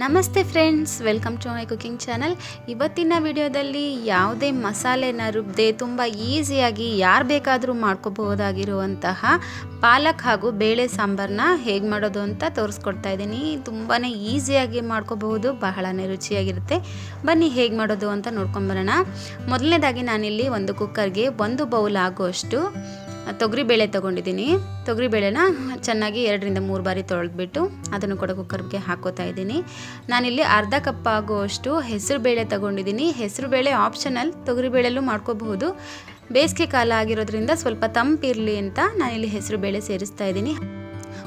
ನಮಸ್ತೆ friends, welcome to my cooking channel. ಇವತ್ತಿನ ವಿಡಿಯೋದಲ್ಲಿ ಯಾವುದೇ ಮಸಾಲೆನ ರುಬ್ಬದೆ ತುಂಬ ಈಸಿಯಾಗಿ ಯಾರು ಬೇಕಾದರೂ ಮಾಡ್ಕೋಬಹುದಾಗಿರುವಂತಹ ಪಾಲಕ್ ಹಾಗೂ ಬೇಳೆ ಸಾಂಬಾರನ್ನ ಹೇಗೆ ಮಾಡೋದು ಅಂತ ತೋರಿಸ್ಕೊಡ್ತಾ ಇದ್ದೀನಿ. ತುಂಬಾ ಈಸಿಯಾಗಿ ಮಾಡ್ಕೋಬಹುದು, ಬಹಳನೇ ರುಚಿಯಾಗಿರುತ್ತೆ. ಬನ್ನಿ ಹೇಗೆ ಮಾಡೋದು ಅಂತ ನೋಡ್ಕೊಂಬರೋಣ ಮೊದಲನೇದಾಗಿ ನಾನಿಲ್ಲಿ ಒಂದು ಕುಕ್ಕರ್ಗೆ ಒಂದು ಬೌಲ್ ಆಗುವಷ್ಟು ತೊಗರಿಬೇಳೆ ತೊಗೊಂಡಿದ್ದೀನಿ. ತೊಗರಿಬೇಳೆನ ಚೆನ್ನಾಗಿ ಎರಡರಿಂದ ಮೂರು ಬಾರಿ ತೊಳೆದ್ಬಿಟ್ಟು ಅದನ್ನು ಕೂಡ ಕುಕ್ಕರ್ಗೆ ಹಾಕೋತಾ ಇದ್ದೀನಿ. ನಾನಿಲ್ಲಿ ಅರ್ಧ ಕಪ್ ಆಗುವಷ್ಟು ಹೆಸರು ಬೇಳೆ ತೊಗೊಂಡಿದ್ದೀನಿ. ಹೆಸರು ಬೇಳೆ ಆಪ್ಷನಲ್ ತೊಗರಿಬೇಳೆಲ್ಲೂ ಮಾಡ್ಕೋಬಹುದು. ಬೇಸಿಗೆ ಕಾಲ ಆಗಿರೋದ್ರಿಂದ ಸ್ವಲ್ಪ ತಂಪಿರಲಿ ಅಂತ ನಾನಿಲ್ಲಿ ಹೆಸರು ಬೇಳೆ ಸೇರಿಸ್ತಾ ಇದ್ದೀನಿ.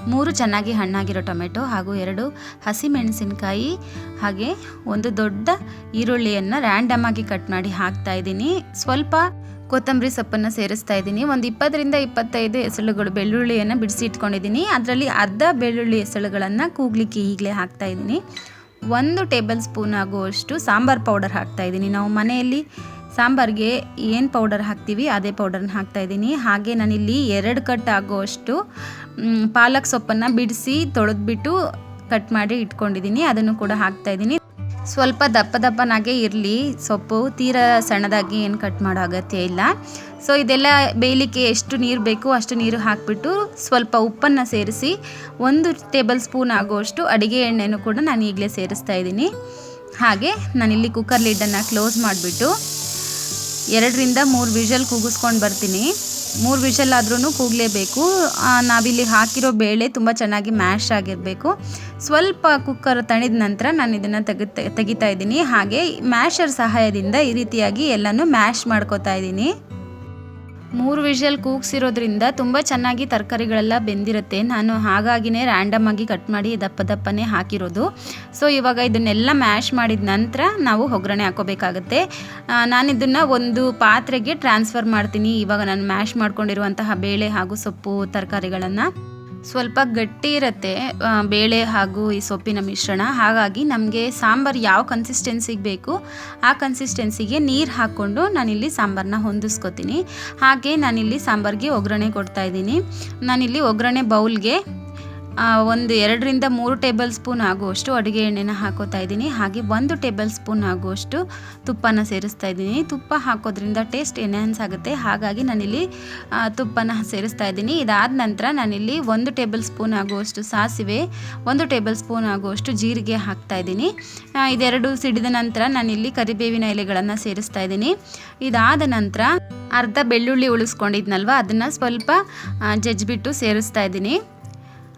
ಮೂರು ಚೆನ್ನಾಗಿ ಹಣ್ಣಾಗಿರೋ ಟೊಮೆಟೊ ಹಾಗೂ ಎರಡು ಹಸಿಮೆಣಸಿನಕಾಯಿ ಹಾಗೆ ಒಂದು ದೊಡ್ಡ ಈರುಳ್ಳಿಯನ್ನು ರ್ಯಾಂಡಮ್ ಆಗಿ ಕಟ್ ಮಾಡಿ ಹಾಕ್ತಾ ಇದ್ದೀನಿ. ಸ್ವಲ್ಪ ಕೊತ್ತಂಬರಿ ಸೊಪ್ಪನ್ನು ಸೇರಿಸ್ತಾ ಇದ್ದೀನಿ. ಒಂದು ಇಪ್ಪತ್ತರಿಂದ ಇಪ್ಪತ್ತೈದು ಹೆಸಳುಗಳು ಬೆಳ್ಳುಳ್ಳಿಯನ್ನು ಬಿಡಿಸಿ ಇಟ್ಕೊಂಡಿದ್ದೀನಿ. ಅದರಲ್ಲಿ ಅರ್ಧ ಬೆಳ್ಳುಳ್ಳಿ ಹೆಸಳುಗಳನ್ನು ಕೂಗ್ಲಿಕ್ಕೆ ಈಗಲೇ ಹಾಕ್ತಾ ಇದ್ದೀನಿ. ಒಂದು ಟೇಬಲ್ ಸ್ಪೂನ್ ಆಗುವಷ್ಟು ಸಾಂಬಾರ್ ಪೌಡರ್ ಹಾಕ್ತಾ ಇದ್ದೀನಿ. ನಾವು ಮನೆಯಲ್ಲಿ ಸಾಂಬಾರಿಗೆ ಏನು ಪೌಡರ್ ಹಾಕ್ತೀವಿ ಅದೇ ಪೌಡರ್ನ ಹಾಕ್ತಾ ಇದ್ದೀನಿ. ಹಾಗೆ ನಾನಿಲ್ಲಿ ಎರಡು ಕಟ್ ಆಗುವಷ್ಟು ಪಾಲಕ್ ಸೊಪ್ಪನ್ನು ಬಿಡಿಸಿ ತೊಳೆದ್ಬಿಟ್ಟು ಕಟ್ ಮಾಡಿ ಇಟ್ಕೊಂಡಿದ್ದೀನಿ. ಅದನ್ನು ಕೂಡ ಹಾಕ್ತಾ ಇದ್ದೀನಿ. ಸ್ವಲ್ಪ ದಪ್ಪ ದಪ್ಪನಾಗೆ ಇರಲಿ. ಸೊಪ್ಪು ತೀರ ಸಣ್ಣದಾಗಿ ಏನು ಕಟ್ ಮಾಡೋ ಅಗತ್ಯ ಇಲ್ಲ. ಸೊ ಇದೆಲ್ಲ ಬೇಯಲಿಕ್ಕೆ ಎಷ್ಟು ನೀರು ಬೇಕು ಅಷ್ಟು ನೀರು ಹಾಕಿಬಿಟ್ಟು ಸ್ವಲ್ಪ ಉಪ್ಪನ್ನು ಸೇರಿಸಿ ಒಂದು ಟೇಬಲ್ ಸ್ಪೂನ್ ಆಗುವಷ್ಟು ಅಡುಗೆ ಎಣ್ಣೆನೂ ಕೂಡ ನಾನು ಈಗಲೇ ಸೇರಿಸ್ತಾ ಇದ್ದೀನಿ. ಹಾಗೆ ನಾನಿಲ್ಲಿ ಕುಕ್ಕರ್ ಲಿಡ್ಡನ್ನು ಕ್ಲೋಸ್ ಮಾಡಿಬಿಟ್ಟು ಎರಡರಿಂದ ಮೂರು ವಿಷಲ್ ಕೂಗಿಸ್ಕೊಂಡು ಬರ್ತೀನಿ. ಮೂರು ವಿಷಲ್ ಆದ್ರೂ ಕೂಗಲೇಬೇಕು ನಾವಿಲ್ಲಿ ಹಾಕಿರೋ ಬೇಳೆ ತುಂಬ ಚೆನ್ನಾಗಿ ಮ್ಯಾಶ್ ಆಗಿರಬೇಕು. ಸ್ವಲ್ಪ ಕುಕ್ಕರ್ ತಣಿದ ನಂತರ ನಾನು ಇದನ್ನು ತೆಗಿತಾ ತೆಗಿತಾ ಇದ್ದೀನಿ. ಹಾಗೆ ಮ್ಯಾಶರ್ ಸಹಾಯದಿಂದ ಈ ರೀತಿಯಾಗಿ ಎಲ್ಲನೂ ಮ್ಯಾಶ್ ಮಾಡ್ಕೋತಾ ಇದ್ದೀನಿ. ಮೂರು ವಿಷಲ್ ಕೂಗ್ಸಿರೋದ್ರಿಂದ ತುಂಬ ಚೆನ್ನಾಗಿ ತರಕಾರಿಗಳೆಲ್ಲ ಬೆಂದಿರುತ್ತೆ. ನಾನು ಹಾಗಾಗಿನೇ ರ್ಯಾಂಡಮ್ ಆಗಿ ಕಟ್ ಮಾಡಿ ದಪ್ಪ ದಪ್ಪನೇ ಹಾಕಿರೋದು. ಸೊ ಇವಾಗ ಇದನ್ನೆಲ್ಲ ಮ್ಯಾಶ್ ಮಾಡಿದ ನಂತರ ನಾವು ಒಗ್ಗರಣೆ ಹಾಕೋಬೇಕಾಗತ್ತೆ. ನಾನು ಇದನ್ನು ಒಂದು ಪಾತ್ರೆಗೆ ಟ್ರಾನ್ಸ್ಫರ್ ಮಾಡ್ತೀನಿ. ಇವಾಗ ನಾನು ಮ್ಯಾಶ್ ಮಾಡ್ಕೊಂಡಿರುವಂತಹ ಬೇಳೆ ಹಾಗೂ ಸೊಪ್ಪು ತರಕಾರಿಗಳನ್ನು. ಸ್ವಲ್ಪ ಗಟ್ಟಿ ಇರುತ್ತೆ ಬೇಳೆ ಹಾಗೂ ಈ ಸೊಪ್ಪಿನ ಮಿಶ್ರಣ. ಹಾಗಾಗಿ ನಮಗೆ ಸಾಂಬಾರು ಯಾವ ಕನ್ಸಿಸ್ಟೆನ್ಸಿಗೆ ಬೇಕು, ಆ ಕನ್ಸಿಸ್ಟೆನ್ಸಿಗೆ ನೀರು ಹಾಕ್ಕೊಂಡು ನಾನಿಲ್ಲಿ ಸಾಂಬಾರನ್ನ ಹೊಂದಿಸ್ಕೊತೀನಿ. ಹಾಗೆ ನಾನಿಲ್ಲಿ ಸಾಂಬಾರಿಗೆ ಒಗ್ಗರಣೆ ಕೊಡ್ತಾ ಇದ್ದೀನಿ. ನಾನಿಲ್ಲಿ ಒಗ್ಗರಣೆ ಬೌಲ್ಗೆ ಒಂದು ಎರಡರಿಂದ ಮೂರು ಟೇಬಲ್ ಸ್ಪೂನ್ ಆಗುವಷ್ಟು ಅಡುಗೆ ಎಣ್ಣೆನ ಹಾಕೋತಾ ಇದ್ದೀನಿ. ಹಾಗೆ ಒಂದು ಟೇಬಲ್ ಸ್ಪೂನ್ ಆಗುವಷ್ಟು ತುಪ್ಪನ ಸೇರಿಸ್ತಾ ಇದ್ದೀನಿ. ತುಪ್ಪ ಹಾಕೋದ್ರಿಂದ ಟೇಸ್ಟ್ ಎನ್ಹ್ಯಾನ್ಸ್ ಆಗುತ್ತೆ. ಹಾಗಾಗಿ ನಾನಿಲ್ಲಿ ತುಪ್ಪನ ಸೇರಿಸ್ತಾ ಇದ್ದೀನಿ. ಇದಾದ ನಂತರ ನಾನಿಲ್ಲಿ ಒಂದು ಟೇಬಲ್ ಸ್ಪೂನ್ ಆಗುವಷ್ಟು ಸಾಸಿವೆ, ಒಂದು ಟೇಬಲ್ ಸ್ಪೂನ್ ಆಗುವಷ್ಟು ಜೀರಿಗೆ ಹಾಕ್ತಾ ಇದ್ದೀನಿ. ಇದೆರಡು ಸಿಡಿದ ನಂತರ ನಾನಿಲ್ಲಿ ಕರಿಬೇವಿನ ಎಲೆಗಳನ್ನು ಸೇರಿಸ್ತಾ ಇದ್ದೀನಿ. ಇದಾದ ನಂತರ ಅರ್ಧ ಬೆಳ್ಳುಳ್ಳಿ ಉಳಿಸ್ಕೊಂಡಿದ್ನಲ್ವ, ಅದನ್ನು ಸ್ವಲ್ಪ ಜಜ್ಜಿಬಿಟ್ಟು ಸೇರಿಸ್ತಾ ಇದ್ದೀನಿ.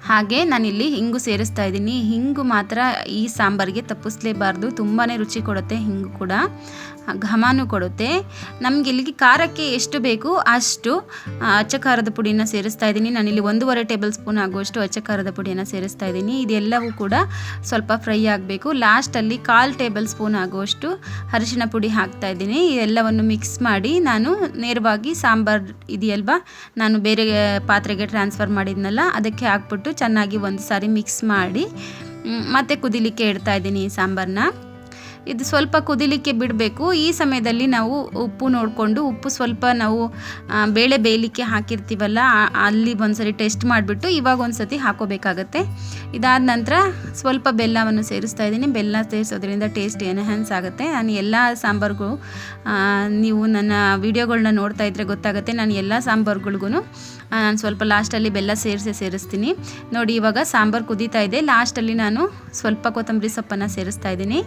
ಹಾಗೆ ನಾನಿಲ್ಲಿ ಹಿಂಗು ಸೇರಿಸ್ತಾ ಇದ್ದೀನಿ. ಹಿಂಗು ಮಾತ್ರ ಈ ಸಾಂಬಾರಿಗೆ ತಪ್ಪಿಸ್ಲೇಬಾರ್ದು. ತುಂಬಾ ರುಚಿ ಕೊಡುತ್ತೆ ಹಿಂಗು ಕೂಡ. ಘಮನೂ ಕೊಡುತ್ತೆ. ನಮಗೆ ಇಲ್ಲಿಗೆ ಖಾರಕ್ಕೆ ಎಷ್ಟು ಬೇಕು ಅಷ್ಟು ಅಚ್ಚ ಖಾರದ ಪುಡಿನ ಸೇರಿಸ್ತಾ ಇದ್ದೀನಿ. ನಾನಿಲ್ಲಿ ಒಂದೂವರೆ ಟೇಬಲ್ ಸ್ಪೂನ್ ಆಗುವಷ್ಟು ಅಚ್ಚ ಖಾರದ ಪುಡಿಯನ್ನು ಸೇರಿಸ್ತಾ ಇದ್ದೀನಿ. ಇದೆಲ್ಲವೂ ಕೂಡ ಸ್ವಲ್ಪ ಫ್ರೈ ಆಗಬೇಕು. ಲಾಸ್ಟಲ್ಲಿ ಕಾಲು ಟೇಬಲ್ ಸ್ಪೂನ್ ಆಗುವಷ್ಟು ಅರಿಶಿನ ಪುಡಿ ಹಾಕ್ತಾ ಇದ್ದೀನಿ. ಎಲ್ಲವನ್ನು ಮಿಕ್ಸ್ ಮಾಡಿ ನಾನು ನೇರವಾಗಿ ಸಾಂಬಾರು ಇದೆಯಲ್ವಾ, ನಾನು ಬೇರೆ ಪಾತ್ರೆಗೆ ಟ್ರಾನ್ಸ್ಫರ್ ಮಾಡಿದ್ನಲ್ಲ, ಅದಕ್ಕೆ ಹಾಕ್ಬಿಟ್ಟು ಚೆನ್ನಾಗಿ ಒಂದು ಸಾರಿ ಮಿಕ್ಸ್ ಮಾಡಿ ಮತ್ತೆ ಕುದಿಲಿಕ್ಕೆ ಇಡ್ತಾ ಇದ್ದೀನಿ ಸಾಂಬಾರನ್ನ ಇದು ಸ್ವಲ್ಪ ಕುದಿಲಿಕ್ಕೆ ಬಿಡಬೇಕು. ಈ ಸಮಯದಲ್ಲಿ ನಾವು ಉಪ್ಪು ನೋಡಿಕೊಂಡು ಉಪ್ಪು ಸ್ವಲ್ಪ ನಾವು ಬೇಳೆ ಬೇಯಲಿಕ್ಕೆ ಹಾಕಿರ್ತೀವಲ್ಲ ಅಲ್ಲಿ ಒಂದ್ಸರಿ ಟೆಸ್ಟ್ ಮಾಡಿಬಿಟ್ಟು ಇವಾಗ ಒಂದ್ಸತಿ ಹಾಕೋಬೇಕಾಗತ್ತೆ. ಇದಾದ ನಂತರ ಸ್ವಲ್ಪ ಬೆಲ್ಲವನ್ನು ಸೇರಿಸ್ತಾ ಇದ್ದೀನಿ. ಬೆಲ್ಲ ಸೇರಿಸೋದ್ರಿಂದ ಟೇಸ್ಟ್ ಎನ್ಹ್ಯಾನ್ಸ್ ಆಗುತ್ತೆ. ನಾನು ಎಲ್ಲ ಸಾಂಬಾರ್ಗೂ ನೀವು ನನ್ನ ವೀಡಿಯೋಗಳನ್ನ ನೋಡ್ತಾ ಇದ್ರೆ ಗೊತ್ತಾಗುತ್ತೆ. ನಾನು ಎಲ್ಲ ಸಾಂಬಾರ್ಗಳಿಗೂ ನಾನು ಸ್ವಲ್ಪ ಲಾಸ್ಟಲ್ಲಿ ಬೆಲ್ಲ ಸೇರಿಸಿ ಸೇರಿಸ್ತೀನಿ. ನೋಡಿ ಇವಾಗ ಸಾಂಬಾರು ಕುದೀತಾ ಇದೆ. ಲಾಸ್ಟಲ್ಲಿ ನಾನು ಸ್ವಲ್ಪ ಕೊತ್ತಂಬರಿ ಸೊಪ್ಪನ್ನು ಸೇರಿಸ್ತಾ ಇದ್ದೀನಿ.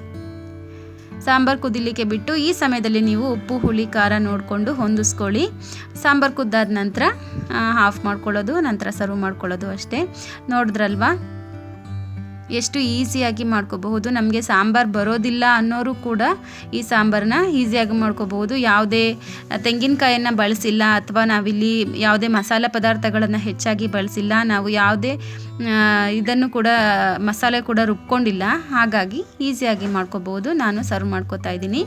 ಸಾಂಬಾರು ಕುದಿಲಿಕ್ಕೆ ಬಿಟ್ಟು ಈ ಸಮಯದಲ್ಲಿ ನೀವು ಉಪ್ಪು, ಹುಳಿ, ಖಾರ ನೋಡಿಕೊಂಡು ಹೊಂದಿಸ್ಕೊಳ್ಳಿ. ಸಾಂಬಾರು ಕುದ್ದಾದ ನಂತರ ಆಫ್ ಮಾಡ್ಕೊಳ್ಳೋದು, ನಂತರ ಸರ್ವ್ ಮಾಡ್ಕೊಳ್ಳೋದು ಅಷ್ಟೇ. ನೋಡಿದ್ರಲ್ವಾ? ಎಷ್ಟು ಈಸಿಯಾಗಿ ಮಾಡ್ಕೋಬಹುದು. ನಮಗೆ ಸಾಂಬಾರು ಬರೋದಿಲ್ಲ ಅನ್ನೋರು ಕೂಡ ಈ ಸಾಂಬಾರನ್ನ ಈಸಿಯಾಗಿ ಮಾಡ್ಕೋಬಹುದು. ಯಾವುದೇ ತೆಂಗಿನಕಾಯನ್ನು ಬಳಸಿಲ್ಲ ಅಥವಾ ನಾವಿಲ್ಲಿ ಯಾವುದೇ ಮಸಾಲೆ ಪದಾರ್ಥಗಳನ್ನು ಹೆಚ್ಚಾಗಿ ಬಳಸಿಲ್ಲ, ನಾವು ಯಾವುದೇ ಇದನ್ನು ಕೂಡ, ಮಸಾಲೆ ಕೂಡ ರುಬ್ಕೊಂಡಿಲ್ಲ. ಹಾಗಾಗಿ ಈಸಿಯಾಗಿ ಮಾಡ್ಕೋಬಹುದು. ನಾನು ಸರ್ವ್ ಮಾಡ್ಕೋತಾ ಇದ್ದೀನಿ.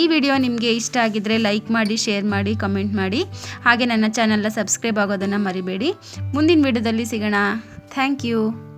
ಈ ವಿಡಿಯೋ ನಿಮಗೆ ಇಷ್ಟ ಆಗಿದ್ದರೆ ಲೈಕ್ ಮಾಡಿ, ಶೇರ್ ಮಾಡಿ, ಕಮೆಂಟ್ ಮಾಡಿ. ಹಾಗೆ ನನ್ನ ಚಾನಲ್ನ ಸಬ್ಸ್ಕ್ರೈಬ್ ಆಗೋದನ್ನು ಮರಿಬೇಡಿ. ಮುಂದಿನ ವಿಡಿಯೋದಲ್ಲಿ ಸಿಗೋಣ. Thank you.